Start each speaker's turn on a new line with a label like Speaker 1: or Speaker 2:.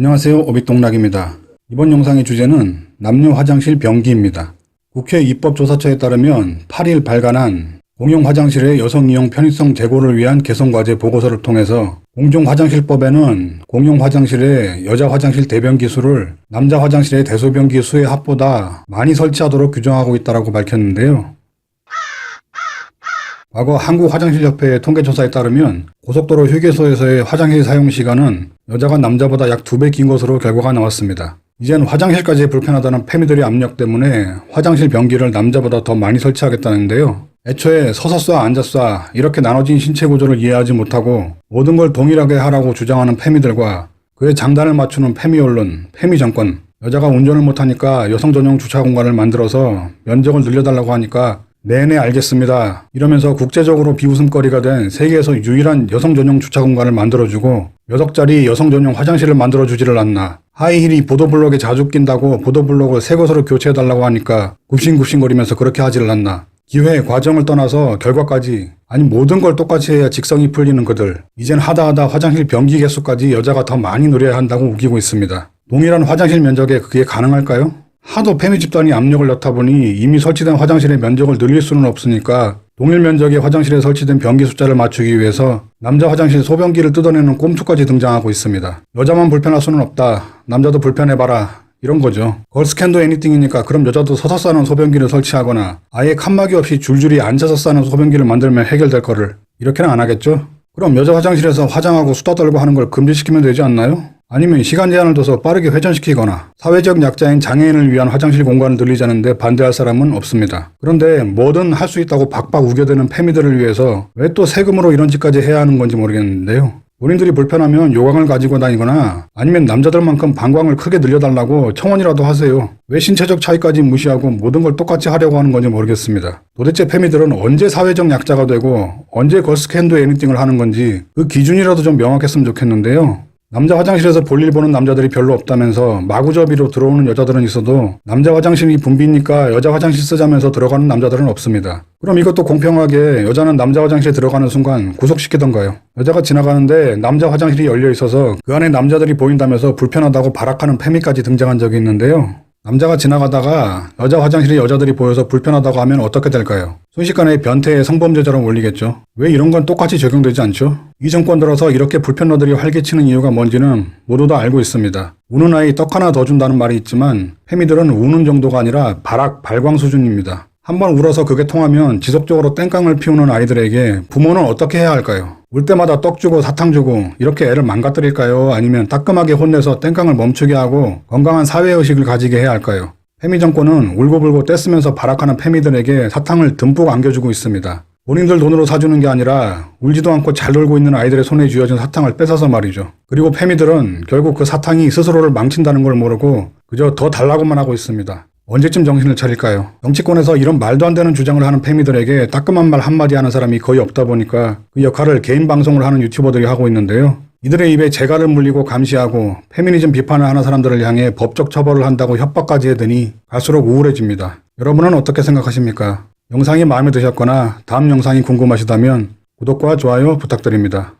Speaker 1: 안녕하세요. 오빛동락입니다. 이번 영상의 주제는 남녀 화장실 변기입니다. 국회 입법조사처에 따르면 8일 발간한 공용 화장실의 여성 이용 편의성 제고를 위한 개선과제 보고서를 통해서 공중화장실법에는 공용 화장실의 여자 화장실 대변기 수를 남자 화장실의 대소변기 수의 합보다 많이 설치하도록 규정하고 있다고 밝혔는데요. 과거 한국화장실협회의 통계조사에 따르면 고속도로 휴게소에서의 화장실 사용 시간은 여자가 남자보다 약 두 배 긴 것으로 결과가 나왔습니다. 이젠 화장실까지 불편하다는 페미들의 압력 때문에 화장실 변기를 남자보다 더 많이 설치하겠다는데요. 애초에 서서 쏴 앉아 쏴 이렇게 나눠진 신체 구조를 이해하지 못하고 모든 걸 동일하게 하라고 주장하는 페미들과 그의 장단을 맞추는 페미 언론, 페미 정권 여자가 운전을 못하니까 여성 전용 주차 공간을 만들어서 면적을 늘려달라고 하니까 네네 알겠습니다. 이러면서 국제적으로 비웃음거리가 된 세계에서 유일한 여성 전용 주차 공간을 만들어주고 몇 억짜리 여성 전용 화장실을 만들어주지를 않나. 하이힐이 보도블록에 자주 낀다고 보도블록을 새 것으로 교체해달라고 하니까 굽신굽신거리면서 그렇게 하지를 않나. 기회, 과정을 떠나서 결과까지 아니 모든 걸 똑같이 해야 직성이 풀리는 그들. 이젠 하다하다 화장실 변기 개수까지 여자가 더 많이 누려야 한다고 우기고 있습니다. 동일한 화장실 면적에 그게 가능할까요? 하도 페미 집단이 압력을 넣다 보니 이미 설치된 화장실의 면적을 늘릴 수는 없으니까 동일 면적의 화장실에 설치된 변기 숫자를 맞추기 위해서 남자 화장실 소변기를 뜯어내는 꼼수까지 등장하고 있습니다. 여자만 불편할 수는 없다. 남자도 불편해봐라. 이런 거죠. 걸스캔도 애니띵이니까 그럼 여자도 서서 싸는 소변기를 설치하거나 아예 칸막이 없이 줄줄이 앉아서 싸는 소변기를 만들면 해결될 거를 이렇게는 안 하겠죠? 그럼 여자 화장실에서 화장하고 수다 떨고 하는 걸 금지시키면 되지 않나요? 아니면 시간 제한을 둬서 빠르게 회전시키거나 사회적 약자인 장애인을 위한 화장실 공간을 늘리자는데 반대할 사람은 없습니다. 그런데 뭐든 할 수 있다고 박박 우겨대는 페미들을 위해서 왜 또 세금으로 이런 짓까지 해야 하는 건지 모르겠는데요. 본인들이 불편하면 요강을 가지고 다니거나 아니면 남자들만큼 방광을 크게 늘려달라고 청원이라도 하세요. 왜 신체적 차이까지 무시하고 모든 걸 똑같이 하려고 하는 건지 모르겠습니다. 도대체 페미들은 언제 사회적 약자가 되고 언제 걸스캔도 애니띵을 하는 건지 그 기준이라도 좀 명확했으면 좋겠는데요. 남자 화장실에서 볼일 보는 남자들이 별로 없다면서 마구잡이로 들어오는 여자들은 있어도 남자 화장실이 붐비니까 여자 화장실 쓰자면서 들어가는 남자들은 없습니다. 그럼 이것도 공평하게 여자는 남자 화장실에 들어가는 순간 구속시키던가요. 여자가 지나가는데 남자 화장실이 열려 있어서 그 안에 남자들이 보인다면서 불편하다고 발악하는 페미까지 등장한 적이 있는데요. 남자가 지나가다가 여자 화장실에 여자들이 보여서 불편하다고 하면 어떻게 될까요? 순식간에 변태의 성범죄자로 몰리겠죠. 왜 이런 건 똑같이 적용되지 않죠? 이 정권 들어서 이렇게 불편러들이 활개치는 이유가 뭔지는 모두 다 알고 있습니다. 우는 아이 떡 하나 더 준다는 말이 있지만 페미들은 우는 정도가 아니라 발악, 발광 수준입니다. 한번 울어서 그게 통하면 지속적으로 땡깡을 피우는 아이들에게 부모는 어떻게 해야 할까요? 울 때마다 떡 주고 사탕 주고 이렇게 애를 망가뜨릴까요? 아니면 따끔하게 혼내서 땡깡을 멈추게 하고 건강한 사회의식을 가지게 해야 할까요? 페미 정권은 울고불고 떼쓰면서 발악하는 페미들에게 사탕을 듬뿍 안겨주고 있습니다. 본인들 돈으로 사주는 게 아니라 울지도 않고 잘 놀고 있는 아이들의 손에 쥐어진 사탕을 뺏어서 말이죠. 그리고 페미들은 결국 그 사탕이 스스로를 망친다는 걸 모르고 그저 더 달라고만 하고 있습니다. 언제쯤 정신을 차릴까요? 정치권에서 이런 말도 안 되는 주장을 하는 페미들에게 따끔한 말 한마디 하는 사람이 거의 없다 보니까 그 역할을 개인 방송을 하는 유튜버들이 하고 있는데요. 이들의 입에 재갈을 물리고 감시하고 페미니즘 비판을 하는 사람들을 향해 법적 처벌을 한다고 협박까지 해드니 갈수록 우울해집니다. 여러분은 어떻게 생각하십니까? 영상이 마음에 드셨거나 다음 영상이 궁금하시다면 구독과 좋아요 부탁드립니다.